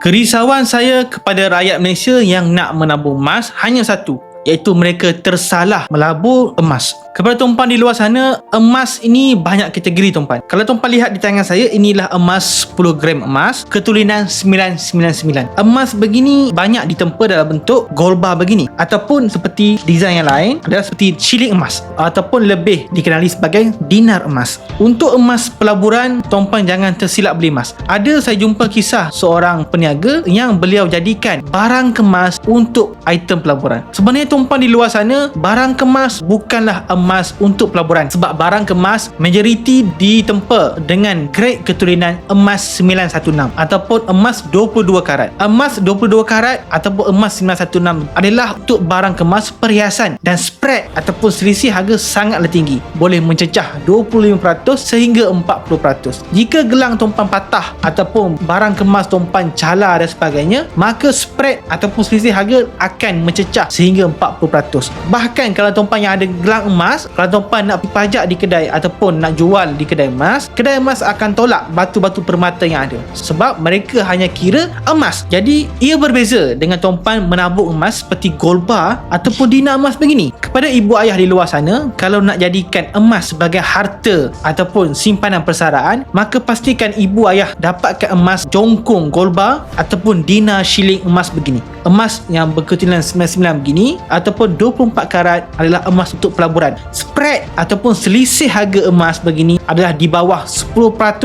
Kerisauan saya kepada rakyat Malaysia yang nak menabung emas hanya satu iaitu mereka tersalah melabur emas. Kepada tuan-puan di luar sana, emas ini banyak kategori tuan-puan. Kalau tuan-puan lihat di tangan saya, inilah emas 10 gram emas, ketulinan 999. Emas begini banyak ditempa dalam bentuk gold bar begini ataupun seperti desain yang lain adalah seperti shilling emas ataupun lebih dikenali sebagai dinar emas. Untuk emas pelaburan, tuan-puan jangan tersilap beli emas. Ada saya jumpa kisah seorang peniaga yang beliau jadikan barang kemas untuk item pelaburan. Sebenarnya tuan-puan di luar sana, barang kemas bukanlah emas untuk pelaburan sebab barang kemas majoriti ditempa dengan grade keturunan emas 916 ataupun emas 22 karat. Emas 22 karat ataupun emas 916 adalah untuk barang kemas perhiasan dan spread ataupun selisih harga sangatlah tinggi. Boleh mencecah 25% sehingga 40%. Jika gelang tuan-puan patah ataupun barang kemas tuan-puan cala dan sebagainya, maka spread ataupun selisih harga akan mencecah sehingga 40%. Bahkan kalau tuan-puan yang ada gelang emas, kalau tuan-puan nak pajak di kedai ataupun nak jual di kedai emas, kedai emas akan tolak batu-batu permata yang ada. Sebab mereka hanya kira emas. Jadi, ia berbeza dengan tuan-puan menabung emas seperti gold bar ataupun dinar emas begini. Kepada ibu ayah di luar sana, kalau nak jadikan emas sebagai harta ataupun simpanan persaraan, maka pastikan ibu ayah dapatkan emas jongkong gold bar ataupun dinar shilling emas begini. Emas yang berketulinan 99 begini ataupun 24 karat adalah emas untuk pelaburan. Spread ataupun selisih harga emas begini adalah di bawah 10%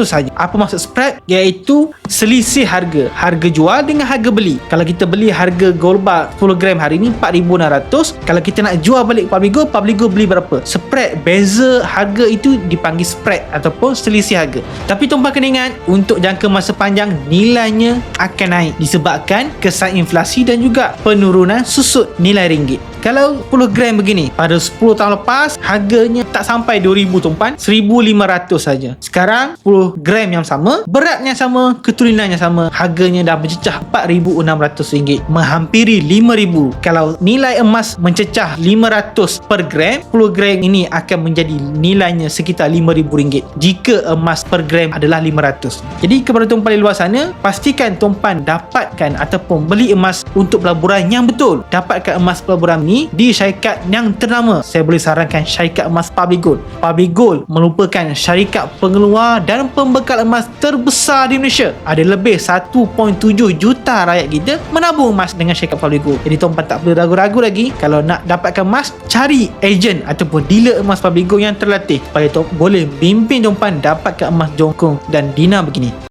saja. Apa maksud spread? Iaitu selisih harga. Harga jual dengan harga beli. Kalau kita beli harga gold bar 10 gram hari ni 4600, kalau kita nak jual balik Publigo, Publigo beli berapa? Spread beza harga itu dipanggil spread ataupun selisih harga. Tapi tuan-tuan kena ingat untuk jangka masa panjang nilainya akan naik disebabkan kesan inflasi dan juga penurunan susut nilai ringgit. Kalau 10 gram begini pada 10 tahun lepas harganya tak sampai 2000 tuan-puan 1500 saja. Sekarang 10 gram yang sama, beratnya sama, ketulinannya sama, harganya dah mencecah 4600 ringgit, menghampiri 5000. Kalau nilai emas mencecah 500 per gram, 10 gram ini akan menjadi nilainya sekitar 5000 ringgit jika emas per gram adalah 500. Jadi kepada tuan-puan di luar sana, pastikan tuan-puan dapatkan ataupun beli emas untuk pelaburan yang betul. Dapatkan emas pelaburan ni di syarikat yang ternama. Saya boleh sarankan syarikat emas Public Gold. Public Gold merupakan syarikat pengeluar dan pembekal emas terbesar di Malaysia. Ada lebih 1.7 juta rakyat kita menabung emas dengan syarikat Public Gold. Jadi tuan-tuan tak perlu ragu-ragu lagi kalau nak dapatkan emas, cari ejen ataupun dealer emas Public Gold yang terlatih supaya tu boleh bimbing tuan-tuan dapatkan emas jongkong dan dina begini.